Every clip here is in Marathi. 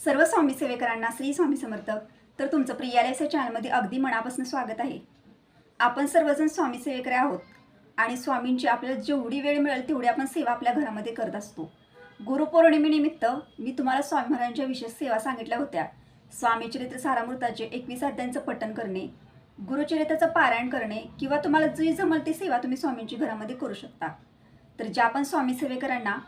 सर्व स्वामी सेवेकरांना श्री स्वामी समर्थक तर तुमचं प्रियालयाच्या चॅनलमध्ये अगदी मनापासून स्वागत आहे. आपण सर्वजण स्वामी सेवेकर आहोत आणि स्वामींची आपल्याला जेवढी वेळ मिळेल तेवढी आपण सेवा आपल्या घरामध्ये करत असतो. गुरुपौर्णिमेनिमित्त मी तुम्हाला स्वामी महाराजांच्या विशेष सेवा सांगितल्या होत्या. स्वामीचरित्र सारामृताचे एकवीस अध्यायांचं पठण करणे गुरुचरित्राचं पारायण करणे किंवा तुम्हाला जी जमल ती सेवा तुम्ही स्वामींची घरामध्ये करू शकता. तर ज्या पण स्वामी सेवेकरांना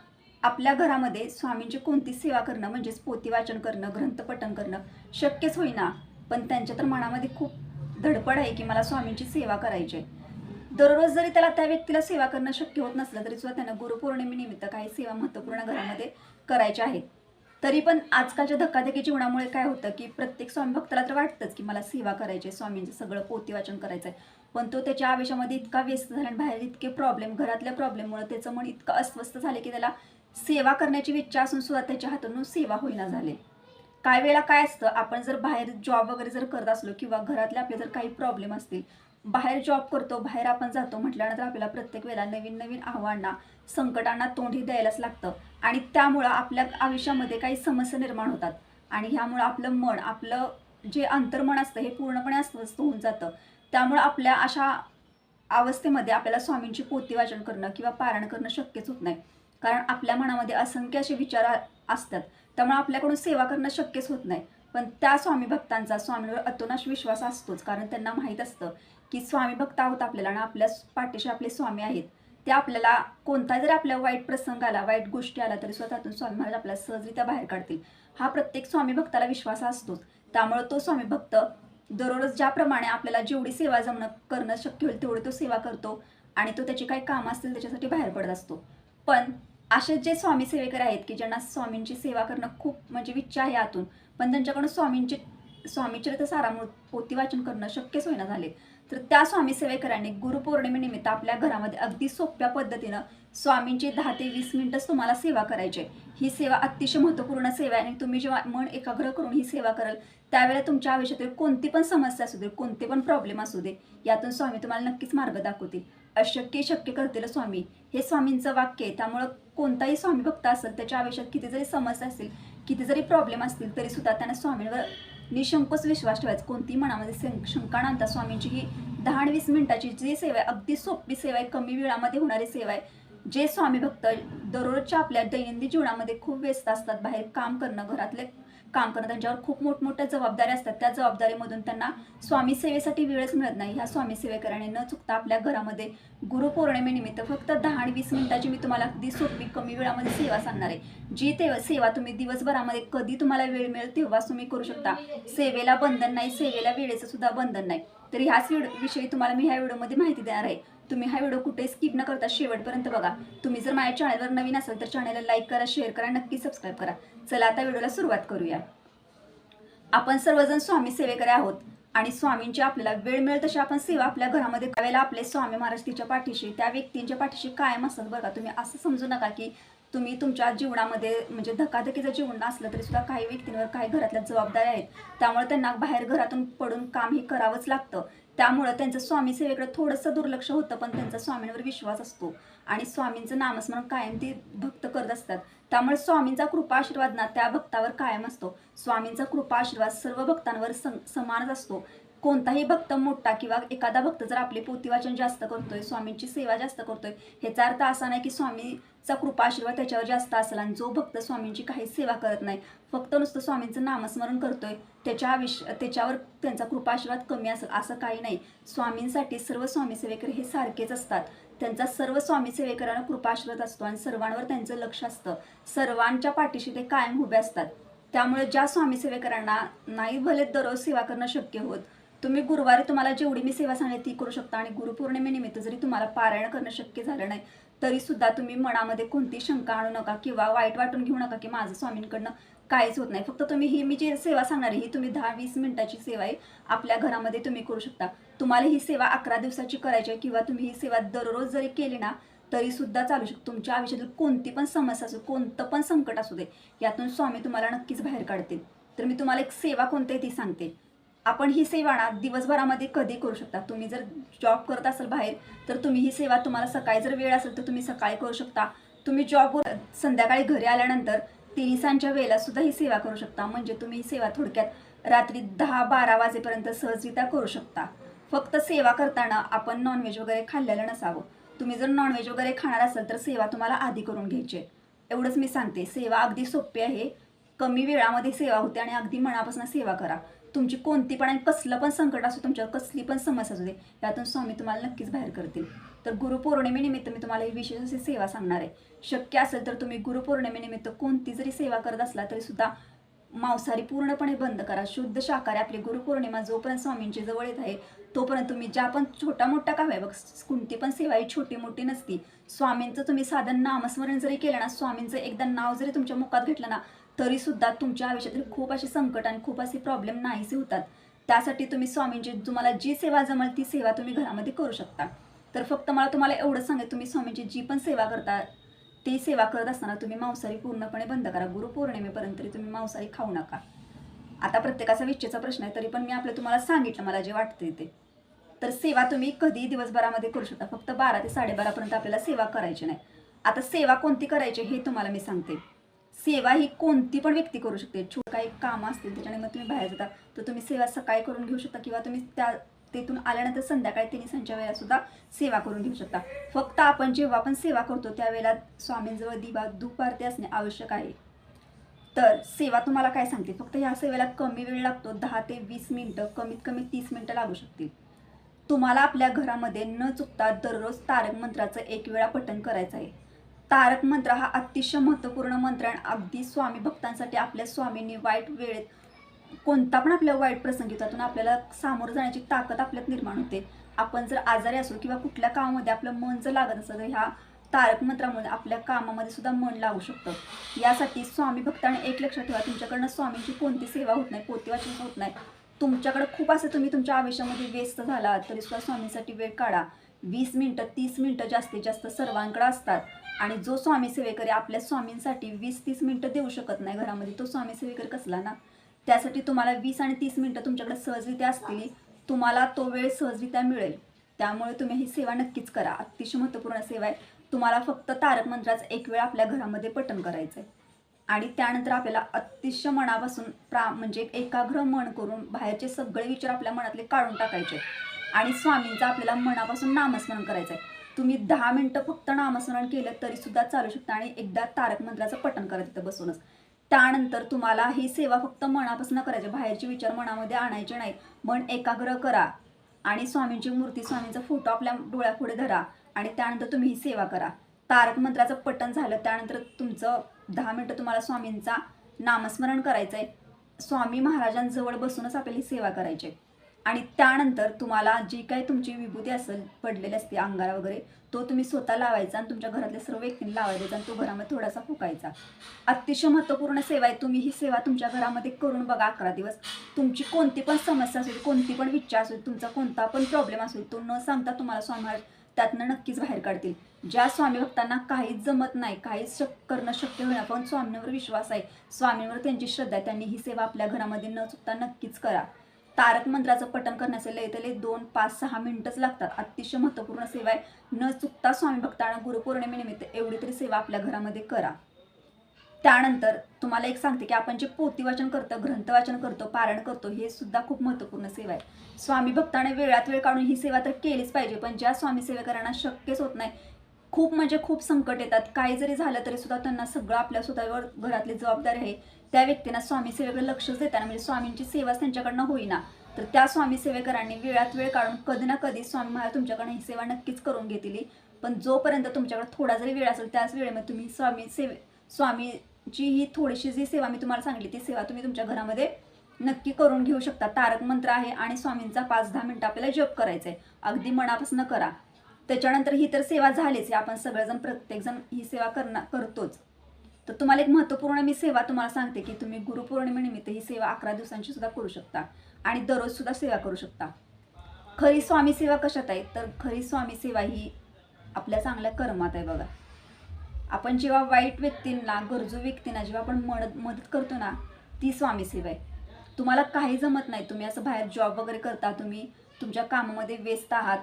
आपल्या घरामध्ये स्वामींची कोणती सेवा करणं म्हणजेच पोती वाचन करणं ग्रंथपठण करणं शक्यच होईना. पण त्यांच्या तर मनामध्ये खूप धडपड आहे की मला स्वामींची सेवा करायची आहे. दररोज जरी त्याला त्या व्यक्तीला सेवा करणं शक्य होत नसलं तरी सुद्धा त्यांना गुरुपौर्णिमेनिमित्त काही सेवा महत्त्वपूर्ण घरामध्ये करायच्या आहेत. तरी पण आजकालच्या धक्काधक्की जीवनामुळे काय होतं की प्रत्येक स्वामी भक्ताला तर वाटतंच की मला सेवा करायची आहे स्वामींचं सगळं पोती वाचन करायचं आहे पण तो त्याच्या आवेशामध्ये इतका व्यस्त झाला आणि बाहेर इतके प्रॉब्लेम घरातल्या प्रॉब्लेममुळे त्याचं मन इतकं अस्वस्थ झालं की त्याला सेवा करण्याची इच्छा असून सुद्धा त्याच्या हातून सेवा होईना झाले. काय वेळेला काय असतं आपण जर बाहेर जॉब वगैरे जर करत असलो किंवा घरातले आपले जर काही प्रॉब्लेम असतील बाहेर जॉब करतो बाहेर आपण जातो म्हटल्यानंतर आपल्याला प्रत्येक वेळेला नवीन नवीन आव्हानांना संकटांना तोंडी द्यायलाच लागतं. आणि त्यामुळं आपल्या आयुष्यामध्ये काही समस्या निर्माण होतात. आणि ह्यामुळं आपलं मन आपलं जे अंतर्मन असतं हे पूर्णपणे अस्वस्थ होऊन जातं. त्यामुळं आपल्या अशा अवस्थेमध्ये आपल्याला स्वामींची पोती वाचन करणं किंवा पारायण करणं शक्यच होत नाही. कारण आपल्या मनामध्ये असंख्य असे विचार असतात. त्यामुळे आपल्याकडून सेवा करणं शक्यच होत नाही. पण त्या स्वामी भक्तांचा स्वामींवर अतोनाश विश्वास असतोच. कारण त्यांना माहीत असतं की स्वामी भक्त आहोत आपल्याला आणि आपल्या पाठीशी आपले स्वामी आहेत. ते आपल्याला कोणता जरी आपल्या वाईट प्रसंग आला वाईट गोष्टी आला तरी स्वतःतून स्वामी महाराज आपल्याला सहजरित्या बाहेर काढतील. हा प्रत्येक स्वामी भक्ताला विश्वास असतोच. त्यामुळे तो स्वामी भक्त दररोज ज्याप्रमाणे आपल्याला जेवढी सेवा जमणं करणं शक्य होईल तेवढी तो सेवा करतो आणि तो त्याची काही कामं असतील त्याच्यासाठी बाहेर पडत असतो. पण असे जे स्वामी सेवेकर आहेत की ज्यांना स्वामींची सेवा करणं खूप म्हणजे इच्छा आहे आतून पण त्यांच्याकडून स्वामींचे स्वामीचरित्र सारामृत पोथी वाचन करणं शक्यच होईना झाले तर त्या स्वामी सेवेकरांनी गुरुपौर्णिमेनिमित्त आपल्या घरामध्ये अगदी सोप्या पद्धतीनं स्वामींची दहा ते वीस मिनिटच तुम्हाला सेवा करायची आहे. ही सेवा अतिशय महत्त्वपूर्ण सेवा आहे आणि तुम्ही जेव्हा मन एकाग्र करून ही सेवा कराल त्यावेळेला तुमच्या आयुष्यातील कोणती पण समस्या असू दे कोणते पण प्रॉब्लेम असू दे यातून स्वामी तुम्हाला नक्कीच मार्ग दाखवतील अशक्य शक्य करतील स्वामी. हे स्वामींचं वाक्य आहे. त्यामुळं कोणताही स्वामी भक्त असेल त्याच्या आयुष्यात किती जरी समस्या असतील किती जरी प्रॉब्लेम असतील तरी सुद्धा त्यांना स्वामींवर निशंकच विश्वास ठेवायचा. कोणतीही मनामध्ये शं- शंका आणता स्वामींची ही दहा आणि वीस मिनिटाची जी सेवा आहे अगदी सोपी सेवा आहे कमी वेळामध्ये होणारी सेवा आहे जे स्वामी भक्त दररोजच्या आपल्या दैनंदिन जीवनामध्ये खूप व्यस्त असतात बाहेर काम करणं घरातले काम करणं त्यांच्यावर खूप मोठमोठ्या जबाबदाऱ्या असतात. त्या जबाबदारीमधून त्यांना स्वामी सेवेसाठी वेळच मिळत नाही. ह्या स्वामी सेवेकराने न चुकता आपल्या घरामध्ये गुरुपौर्णिमेनिमित्त फक्त दहा आणि वीस मिनिटाची मी तुम्हाला अगदी सोपी कमी वेळामध्ये सेवा सांगणार आहे. जी ते सेवा तुम्ही दिवसभरामध्ये कधी तुम्हाला वेळ मिळेल तेव्हाच तुम्ही करू शकता. सेवेला बंधन नाही सेवेला वेळेचं सुद्धा बंधन नाही. तर ह्याच विषयी तुम्हाला मी ह्या व्हिडिओमध्ये माहिती देणार आहे. तुम्ही हा व्हिडिओ कुठे स्किप न करता शेवटपर्यंत बघा. तुम्ही जर माझ्या चॅनलवर नवीन असाल तर चॅनलला लाईक करा शेअर करा नक्की सबस्क्राईब करा. चला आता व्हिडिओला सुरुवात करूया. आपण सर्वजण स्वामी सेवेकडे आहोत आणि स्वामींची आपल्याला वेळ मिळेल तशी आपण सेवा आपल्या घरामध्ये करायला आपले स्वामी महाराज तिच्या पाठीशी त्या व्यक्तींच्या पाठीशी कायम असतात बरं का? तुम्ही असं समजू नका की तुम्ही तुमच्या जीवनामध्ये म्हणजे धकाधकीचं जीवन असलं तरी सुद्धा काही व्यक्तींवर काही घरातल्या जबाबदाऱ्या आहेत. त्यामुळे त्यांना बाहेर घरातून पडून काम हे करावंच लागतं. त्यामुळं त्यांचं स्वामी सेवेकडे थोडंसं दुर्लक्ष होतं पण त्यांचा स्वामींवर विश्वास असतो. आणि स्वामींचं नामस्मरण कायम ते भक्त करत असतात. त्यामुळे स्वामींचा कृपा आशीर्वाद ना त्या भक्तावर कायम असतो. स्वामींचा कृपा आशीर्वाद सर्व भक्तांवर सम समानच असतो. कोणताही भक्त मोठा किंवा एखादा भक्त जर आपले पोतीवाचन जास्त करतोय स्वामींची सेवा जास्त करतोय ह्याचा अर्थ असा नाही की स्वामीचा कृपा आशीर्वाद त्याच्यावर जास्त असला आणि जो भक्त स्वामींची काही सेवा करत नाही फक्त नुसतं स्वामींचं नामस्मरण करतोय त्याच्या विश त्याच्यावर त्यांचा कृपा आशीर्वाद कमी असेल असं काही नाही. स्वामींसाठी सर्व स्वामीसेवेकर हे सारखेच असतात. त्यांचा सर्व स्वामी सेवेकरांना कृपा आशीर्वाद असतो आणि सर्वांवर त्यांचं लक्ष असतं. सर्वांच्या पाठीशी ते कायम उभे असतात. त्यामुळे ज्या स्वामी सेवेकरांना नाही भले दररोज सेवा करणं शक्य होत तुम्ही गुरुवारी तुम्हाला जेवढी मी सेवा सांगेल ती करू शकता आणि गुरुपौर्णिमेनिमित्त जरी तुम्हाला पारायण करणं शक्य झालं नाही तरी सुद्धा तुम्ही मनामध्ये कोणती शंका आणू नका किंवा वाईट वाटून घेऊ नका की माझं स्वामींकडनं काहीच होत नाही. फक्त तुम्ही ही मी जी सेवा सांगणार आहे ही तुम्ही दहा वीस मिनिटाची सेवा आहे आपल्या घरामध्ये तुम्ही करू शकता. तुम्हाला ही सेवा अकरा दिवसाची करायची आहे किंवा तुम्ही ही सेवा दररोज जरी केली ना तरी सुद्धा चालू शकतो. तुमच्या आयुष्यातील कोणती पण समस्या असू कोणतं पण संकट असू दे यातून स्वामी तुम्हाला नक्कीच बाहेर काढतील. तर मी तुम्हाला एक सेवा कोणती ती सांगते. आपण ही सेवा ना दिवसभरामध्ये कधी करू शकता? तुम्ही जर जॉब करत असाल बाहेर तर तुम्ही ही सेवा तुम्हाला सकाळी जर वेळ असेल तर तुम्ही सकाळी करू शकता. तुम्ही जॉब संध्याकाळी घरी आल्यानंतर तिनिसांच्या वेळेला सुद्धा ही सेवा करू शकता. म्हणजे तुम्ही ही सेवा थोडक्यात रात्री दहा बारा वाजेपर्यंत सहजरित्या करू शकता. फक्त सेवा करताना आपण नॉनव्हेज वगैरे खाल्लेलं नसावं. तुम्ही जर नॉनव्हेज वगैरे खाणार असाल तर सेवा तुम्हाला आधी करून घ्यायची. आहे. एवढंच मी सांगते. सेवा अगदी सोपी आहे. कमी वेळामध्ये सेवा होते आणि अगदी मनापासून सेवा करा. तुमची कोणती पण आणि कसलं पण संकट असो तुमच्यावर कसली पण समस्या असू दे यातून स्वामी तुम्हाला नक्कीच बाहेर करतील. तर गुरुपौर्णिमेनिमित्त मी तुम्हाला ही विशेष अशी सेवा सांगणार आहे. शक्य असेल तर तुम्ही गुरुपौर्णिमेनिमित्त कोणती जरी सेवा करत असला तरी सुद्धा मांसाहारी पूर्णपणे बंद करा. शुद्ध शाकाहारी आपली गुरुपौर्णिमा जोपर्यंत स्वामींची जवळ येत आहे तोपर्यंत तुम्ही ज्या पण छोटा मोठा काम आहे बघ कोणती पण सेवा ही छोटी मोठी नसती. स्वामींचं तुम्ही साधन नामस्मरण जरी केलं ना स्वामींचं एकदा नाव जरी तुमच्या मुखात घेतलं ना तरी सुद्धा तुमच्या आयुष्यातील खूप असे संकट आणि खूप असे प्रॉब्लेम नाहीसे होतात. त्यासाठी तुम्ही स्वामींची तुम्हाला जी सेवा जमल ती सेवा तुम्ही घरामध्ये करू शकता. तर फक्त मला तुम्हाला एवढं सांगेल तुम्ही स्वामींची जी पण सेवा करता ती सेवा करत असताना तुम्ही मांसाहारी पूर्णपणे बंद करा. गुरुपौर्णिमेपर्यंत तरी तुम्ही मांसाहारी खाऊ नका. आता प्रत्येकाचा विच्छेचा प्रश्न आहे तरी पण मी आपलं तुम्हाला सांगितलं मला जे वाटते ते. तर सेवा तुम्ही कधीही दिवसभरामध्ये करू शकता? फक्त बारा ते साडेबारापर्यंत आपल्याला सेवा करायची नाही. आता सेवा कोणती करायची हे तुम्हाला मी सांगते. सेवा ही कोणती पण व्यक्ती करू शकते. छोट काही कामं असतील त्याच्याने मग तुम्ही बाहेर जाता तर तुम्ही सेवा सकाळी करून घेऊ शकता किंवा तुम्ही त्या तिथून आल्यानंतर संध्याकाळी तिन्ही संच्या वेळेला सुद्धा सेवा करून घेऊ शकता. फक्त आपण जेव्हा आपण सेवा करतो त्यावेळेला स्वामींजवळ दिवा दुपारते असणे आवश्यक आहे. तर सेवा तुम्हाला काय सांगते? फक्त ह्या सेवेला कमी वेळ लागतो दहा ते वीस मिनटं कमीत कमी तीस मिनटं लागू शकतील. तुम्हाला आपल्या घरामध्ये न चुकता दररोज तारक मंत्राचं एक वेळा पठण करायचं आहे. तारक मंत्र हा अतिशय महत्त्वपूर्ण मंत्र आहे. आणि अगदी स्वामी भक्तांसाठी आपल्या स्वामींनी वाईट वेळेत कोणता पण आपल्या वाईट प्रसंगी त्यातून आपल्याला सामोरं जाण्याची ताकद आपल्यात निर्माण होते. आपण जर आजारी असो किंवा कुठल्या कामामध्ये आपलं मन जर लागत असेल तर ह्या तारक मंत्रामुळे आपल्या कामामध्ये सुद्धा मन लागू शकतं. यासाठी स्वामी भक्ताने एक लक्षात ठेवा तुमच्याकडनं स्वामींची कोणती सेवा होत नाही पोती वाचन होत नाही. तुमच्याकडे खूप असं तुम्ही तुमच्या आयुष्यामध्ये व्यस्त झाला तरी सुद्धा स्वामींसाठी वेळ काढा. वीस मिनटं तीस मिनटं जास्तीत जास्त सर्वांकडे असतात. आणि जो स्वामी सेवेकरी आपल्या स्वामींसाठी वीस तीस मिनटं देऊ शकत नाही घरामध्ये तो स्वामी सेवेकरी कसला ना? त्यासाठी तुम्हाला वीस आणि तीस मिनटं तुमच्याकडे सहजरित्या असतील तुम्हाला तो वेळ सहजरित्या मिळेल. त्यामुळे तुम्ही ही सेवा नक्कीच करा. अतिशय महत्त्वपूर्ण सेवा आहे. तुम्हाला फक्त तारक मंत्राचं एक वेळ आपल्या घरामध्ये पठण करायचं आहे आणि त्यानंतर आपल्याला अतिशय मनापासून प्रा म्हणजे एकाग्र मन करून बाहेरचे सगळे विचार आपल्या मनातले काढून टाकायचे. आणि स्वामींचं आपल्याला मनापासून नामस्मरण करायचं आहे तुम्ही दहा मिनटं फक्त नामस्मरण केलं तरी सुद्धा चालू शकतं आणि एकदा तारक मंत्राचं पठण करत तिथं बसूनच. त्यानंतर तुम्हाला ही सेवा फक्त मनापासून करायची बाहेरचे विचार मनामध्ये आणायचे नाही मन एकाग्र करा आणि स्वामींची मूर्ती स्वामींचा फोटो आपल्या डोळ्यापुढे धरा आणि त्यानंतर तुम्ही ही सेवा करा. तारक मंत्राचं पठण झालं त्यानंतर तुमचं दहा मिनटं तुम्हाला स्वामींचा नामस्मरण करायचं आहे स्वामी महाराजांजवळ बसूनच आपल्याला ही सेवा करायची आहे आणि त्यानंतर तुम्हाला जी काही तुमची विभूती असेल पडलेली असते अंगारा वगैरे तो तुम्ही स्वतः लावायचा आणि तुमच्या घरातल्या सर्व व्यक्तींनी लावायचा आणि तो घरामध्ये थोडासा फुकायचा. अतिशय महत्त्वपूर्ण सेवा आहे. तुम्ही ही सेवा तुमच्या घरामध्ये करून बघा अकरा दिवस. तुमची कोणती पण समस्या असेल कोणती पण विचार असेल तुमचा कोणता पण प्रॉब्लेम असेल तो न सांगता तुम्हाला स्वामी महाराज त्यातनं नक्कीच बाहेर काढतील. ज्या स्वामी भक्तांना काहीच जमत नाही काहीच शक करणं शक्य होईना पण स्वामींवर विश्वास आहे स्वामींवर त्यांची श्रद्धा आहे त्यांनी ही सेवा आपल्या घरामध्ये न चुकता नक्कीच करा. तारक मंत्राचं पठण करण्याचे लय दोन पाच सहा मिनिटच लागतात. अतिशय महत्त्वपूर्ण सेवा आहे. न चुकता स्वामी भक्तांना गुरुपौर्णिमेनिमित्त एवढी तरी सेवा आपल्या घरामध्ये करा. त्यानंतर तुम्हाला एक सांगते की आपण जे पोती वाचन करतो ग्रंथ वाचन करतो पारायण करतो हे सुद्धा खूप महत्त्वपूर्ण सेवा आहे. स्वामी भक्ताने वेळात वेळ काढून ही सेवा तर केलीच पाहिजे पण ज्या स्वामी सेवेकरांना शक्यच होत नाही खूप म्हणजे खूप संकट येतात. काही जरी झालं तरी सुद्धा त्यांना सगळं आपल्या स्वतःवर घरातली जबाबदारी आहे. त्या व्यक्तींना स्वामी सेवेकडे लक्षच देताना म्हणजे स्वामींची सेवाच त्यांच्याकडनं होईना तर त्या स्वामी सेवेकरांनी वेळात वेळ काढून कधी ना कधी स्वामी महाराज तुमच्याकडनं ही सेवा नक्कीच करून घेतील. पण जोपर्यंत तुमच्याकडे थोडा जरी वेळ असेल त्याच वेळेमध्ये तुम्ही स्वामी सेवे स्वामीची ही थोडीशी जी सेवा मी तुम्हाला सांगितली ती सेवा तुम्ही तुमच्या घरामध्ये नक्की करून घेऊ शकता. तारक मंत्र आहे आणि स्वामींचा पाच दहा मिनिटं आपल्याला जप करायचा आहे अगदी मनापासून करा. त्याच्यानंतर ही तर सेवा झालीच आहे. आपण सगळेजण प्रत्येकजण ही सेवा करणार करतोच. तर तुम्हाला एक महत्त्वपूर्ण मी सेवा तुम्हाला सांगते की तुम्ही गुरुपौर्णिमेनिमित्त ही सेवा अकरा दिवसांची सुद्धा करू शकता आणि दररोज सुद्धा सेवा करू शकता. खरी स्वामी सेवा कशात आहे? तर खरी स्वामी सेवा ही आपल्या चांगल्या कर्मात आहे बघा. आपण जेव्हा वाईट व्यक्तींना गरजू व्यक्तींना जेव्हा आपण मदत मदत करतो ना ती स्वामी सेवा आहे. तुम्हाला काही जमत नाही. तुम्ही असं बाहेर जॉब वगैरे करता तुम्ही तुमच्या कामामध्ये व्यस्त आहात.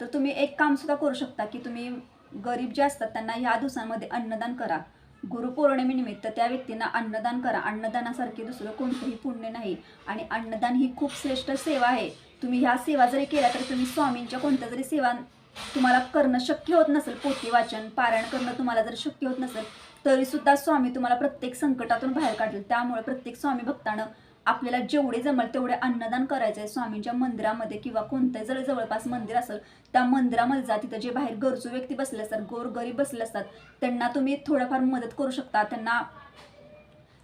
तर तुम्ही एक काम सुद्धा करू शकता की तुम्ही गरीब जे असतात त्यांना ह्या दिवसांमध्ये अन्नदान करा. गुरुपौर्णिमेनिमित्त त्या व्यक्तींना अन्नदान करा. अन्नदानासारखे दुसरं कोणतंही पुण्य नाही. आणि अन्नदान ही खूप श्रेष्ठ सेवा आहे. तुम्ही ह्या सेवा जरी केल्या तर तुम्ही स्वामींच्या कोणत्या जरी सेवा तुम्हाला करणं शक्य होत नसेल पोथी वाचन पारायण करणं तुम्हाला जर शक्य होत नसेल तरीसुद्धा स्वामी तुम्हाला प्रत्येक संकटातून बाहेर काढेल त्यामुळे प्रत्येक स्वामी भक्तानं आपल्याला जेवढे जमल तेवढे अन्नदान करायचं आहे स्वामींच्या मंदिरामध्ये किंवा कोणत्याही जर जवळपास मंदिर असेल त्या मंदिरामध्ये जा तिथं जे बाहेर गरजू व्यक्ती बसले असतात गोरगरीब बसले असतात त्यांना तुम्ही थोडंफार मदत करू शकता. त्यांना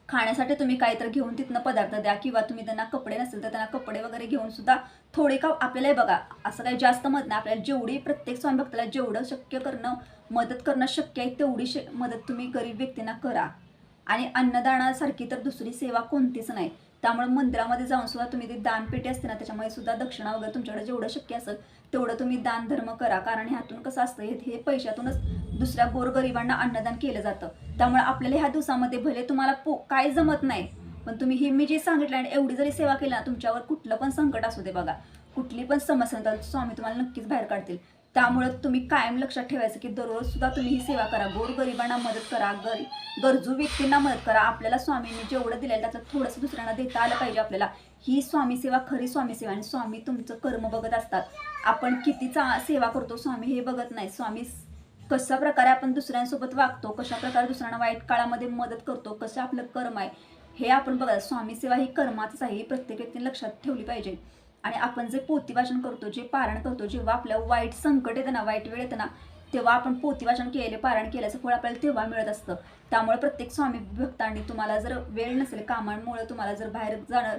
खाण्यासाठी तुम्ही काहीतरी घेऊन तिथनं पदार्थ द्या किंवा तुम्ही त्यांना कपडे नसेल तर त्यांना कपडे वगैरे घेऊन सुद्धा थोडे का आपल्यालाही बघा असं काही जास्त मत नाही. आपल्याला जेवढी प्रत्येक स्वामी भक्ताला जेवढं शक्य करणं मदत करणं शक्य आहे तेवढी मदत तुम्ही गरीब व्यक्तींना करा. आणि अन्नदानासारखी तर दुसरी सेवा कोणतीच नाही. त्यामुळे मंदिरामध्ये जाऊन सुद्धा तुम्ही ती दानपेटी असते ना त्याच्यामुळे सुद्धा दक्षिणा वगैरे तुमच्याकडे जेवढं शक्य असेल तेवढं तुम्ही दान धर्म करा. कारण ह्यातून कसं असतं हे हे पैशातूनच दुसऱ्या गोरगरिबांना अन्नदान केलं जातं. त्यामुळे आपल्याला ह्या दिवसामध्ये भले तुम्हाला पो काय जमत नाही पण तुम्ही हे मी जे सांगितलं आणि एवढी जरी सेवा केली ना तुमच्यावर कुठलं पण संकट असू दे बघा. कुठली पण समस्या स्वामी तुम्हाला नक्कीच बाहेर काढतील. त्यामुळे तुम्ही कायम लक्षात ठेवायचं की दररोज सुद्धा तुम्ही ही सेवा करा. गोरगरिबांना मदत करा. गर गरजू व्यक्तींना मदत करा. आपल्याला स्वामींनी जेवढं दिलेलं त्याचं थोडंसं दुसऱ्यांना देता आलं पाहिजे आपल्याला. ही स्वामी सेवा खरी स्वामी सेवा आणि स्वामी तुमचं कर्म बघत असतात. आपण किती चा सेवा करतो स्वामी हे बघत नाही. स्वामी कशा प्रकारे आपण दुसऱ्यांसोबत वागतो कशा प्रकारे दुसऱ्यांना वाईट काळामध्ये मदत करतो कसं आपलं कर्म आहे हे आपण बघा. स्वामी सेवा ही कर्माचंच आहे ही प्रत्येक व्यक्तीने लक्षात ठेवली पाहिजे. आणि आपण जे पोतीवाचन करतो जे पारण करतो जेव्हा आपल्या वाईट संकट येतं ना वाईट वेळ येतं ना तेव्हा आपण पोतीवाचन केले पारायण केल्याचं फळ आपल्याला तेव्हा मिळत असतं. त्यामुळे प्रत्येक स्वामी भक्तांनी तुम्हाला जर वेळ नसेल कामांमुळे तुम्हाला जर बाहेर जाणं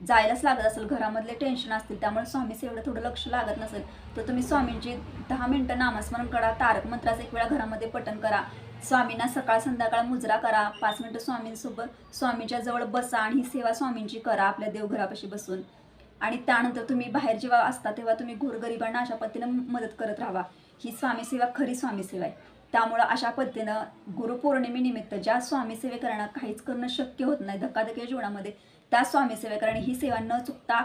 जायलाच लागत असेल घरामधले टेन्शन असतील त्यामुळे स्वामी सेवेला थोडं लक्ष लागत नसेल तर तुम्ही स्वामींची दहा मिनटं नामस्मरण करा तारक मंत्राचं एक वेळा घरामध्ये पठण करा स्वामींना सकाळ संध्याकाळ मुजरा करा पाच मिनटं स्वामींसोबत स्वामींच्या जवळ बसा आणि ही सेवा स्वामींची करा आपल्या देवघरापाशी बसून. आणि त्यानंतर तुम्ही बाहेर जेव्हा असता तेव्हा तुम्ही गोरगरिबांना अशा पद्धतीनं मदत करत राहा ही स्वामी सेवा खरी स्वामीसेवा आहे. त्यामुळं अशा पद्धतीनं गुरुपौर्णिमेनिमित्त ज्या स्वामी सेवेकरांना काहीच करणं शक्य होत नाही धक्काधक्या जीवनामध्ये त्या स्वामीसेवे कारण ही सेवा न चुकता